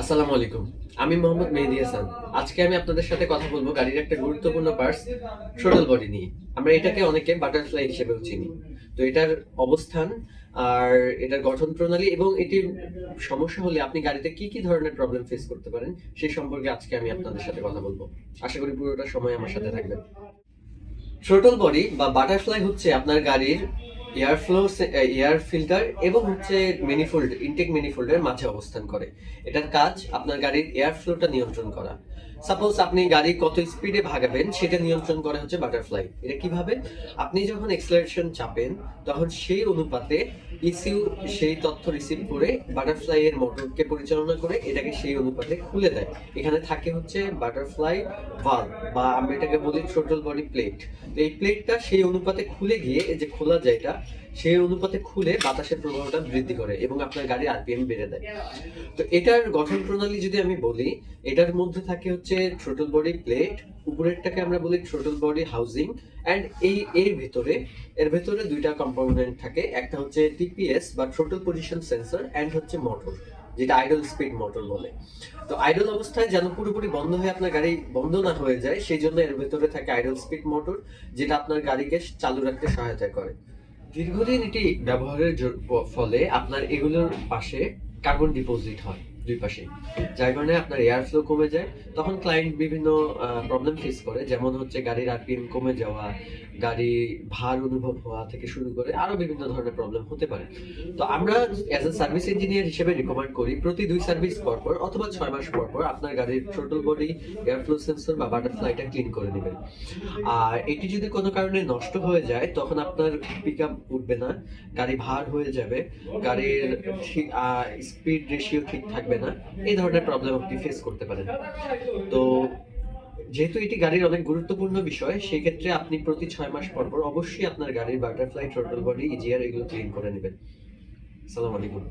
আসসালামু আলাইকুম। আমি মোহাম্মদ মেহেদি হাসান। আজকে আমি আপনাদের সাথে কথা বলব গাড়ির একটা গুরুত্বপূর্ণ পার্টস শোটল বডি নিয়ে। আমরা এটাকে অনেকে বাটারফ্লাই হিসেবেও চিনি। তো এটার অবস্থান আর এটার গঠন প্রণালী এবং এটির সমস্যা হলে আপনি গাড়িতে কি কি ধরনের প্রবলেম ফেস করতে পারেন সেই সম্পর্কে আজকে আমি আপনাদের সাথে কথা বলব। আশা করি পুরোটা সময় আমার সাথে থাকবেন। থ্রোটল বডি বা বাটারফ্লাই হচ্ছে আপনার গাড়ির এয়ার ফ্লো এয়ার ফিল্টার এবং হচ্ছে ম্যানিফোল্ড ইনটেক ম্যানিফোল্ডের মাঝে অবস্থান করে। এটার কাজ আপনার গাড়ির এয়ার ফ্লোটা নিয়ন্ত্রণ করা। সাপোজ আপনি গাড়ি কত স্পিডে ভাগাবেন সেটা নিয়ন্ত্রণ করা হচ্ছে বাটারফ্লাই এটা কীভাবে? আপনি যখন এক্সেলারেশন চাপেন, তখন সেই অনুপাতে ইসিউ সেই তথ্য রিসিভ করে বাটারফ্লাই এর মোটরকে পরিচালনা করে এটাকে সেই অনুপাতে খুলে দেয়। এখানে থাকে হচ্ছে বাটারফ্লাই ভালভ বা আমরা এটাকে বলি থ্রোটল বডি প্লেট তো এই প্লেটটা সেই অনুপাতে খুলে গিয়ে যে খোলা যেটা সেই অনুপাতে খুলে বাতাসের প্রবাহটা বৃদ্ধি করে এবং আপনার গাড়ির আরপিএম বেড়ে দেয়। তো এটার গঠন প্রণালী যদি আমি বলি, এটার মধ্যে থাকে হচ্ছে থ্রোটল বডি প্লেট উপরেরটাকে আমরা বলি থ্রোটল বডি হাউজিং অ্যান্ড এই, এর ভিতরে এর ভিতরে দুইটা কম্পোনেন্ট থাকে। একটা হচ্ছে টিপিএস বা থ্রোটল পজিশন সেন্সর অ্যান্ড হচ্ছে মোটর যেটা আইডল স্পিড মোটর বলে। তো আইডল অবস্থায় যেন পুরোপুরি বন্ধ হয়ে আপনার গাড়ি বন্ধ না হয়ে যায়, সেই জন্য এর ভেতরে থাকে আইডল স্পিড মোটর যেটা আপনার গাড়িকে চালু রাখতে সহায়তা করে। দীর্ঘদিন এটি ব্যবহারের ফলে আপনার এগুলোর পাশে কার্বন ডিপোজিট হয়। দুই পাশে যার কারণে আপনার এয়ার ফ্লো কমে যায়। তখন ক্লায়েন্ট বিভিন্ন প্রবলেম ফেস করে। যেমন হচ্ছে গাড়ির আরপিএম কমে যাওয়া, গাড়ি ভার অনুভব হওয়া থেকে শুরু করে আরও বিভিন্ন ধরনের প্রবলেম হতে পারে। তো আমরা অ্যাজ এ সার্ভিস ইঞ্জিনিয়ার হিসেবে রিকমেন্ড করি, প্রতি দুই সার্ভিস পর পর অথবা ছয় মাস পর পর আপনার গাড়ির total body air flow sensor বা বাটারফ্লাইটা ক্লিন করে আর এটি যদি কোনো কারণে নষ্ট হয়ে যায়, তখন আপনার পিক আপ উঠবে না। গাড়ি ভার হয়ে যাবে। গাড়ির স্পিড রেশিও ঠিক থাকবে না, এই ধরনের প্রবলেম আপনি ফেস করতে পারেন। তো যেহেতু এটি গাড়ির অনেক গুরুত্বপূর্ণ বিষয়, সেই ক্ষেত্রে আপনি প্রতি ছয় মাস পর পর অবশ্যই আপনার গাড়ির বাটারফ্লাই টোটাল বডি ইজিআর এগুলো ক্লিন করে নেবেন। সালাম আলাইকুম।